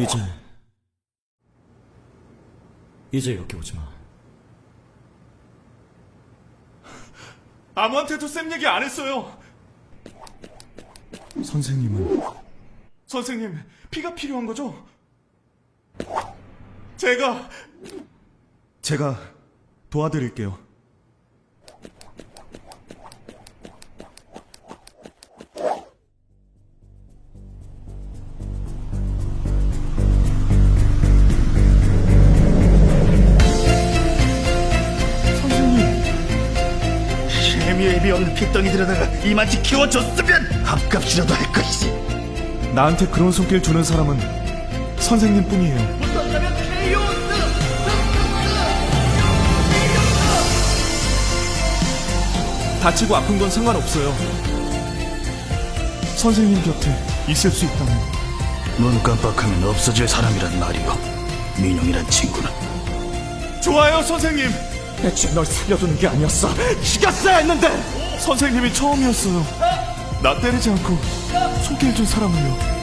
이제 이제 여기 오지 마. 아무한테도 쌤 얘기 안 했어요. 선생님은 선생님, 피가 필요한 거죠? 제가 제가 도와드릴게요. 재미의비 없는 핏덩이들에다가 이만치 키워줬으면 밥값이라도 할 것이지. 나한테 그런 손길 주는 사람은 선생님뿐이에요. 다치고 아픈 건 상관없어요. 선생님 곁에 있을 수 있다면 눈 깜빡하면 없어질 사람이란 말이고 민영이란 친구는 좋아요, 선생님. 애초에 널 살려두는 게 아니었어. 죽였어야 했는데. 선생님이 처음이었어요. 나 때리지 않고 소개해준 사람을요.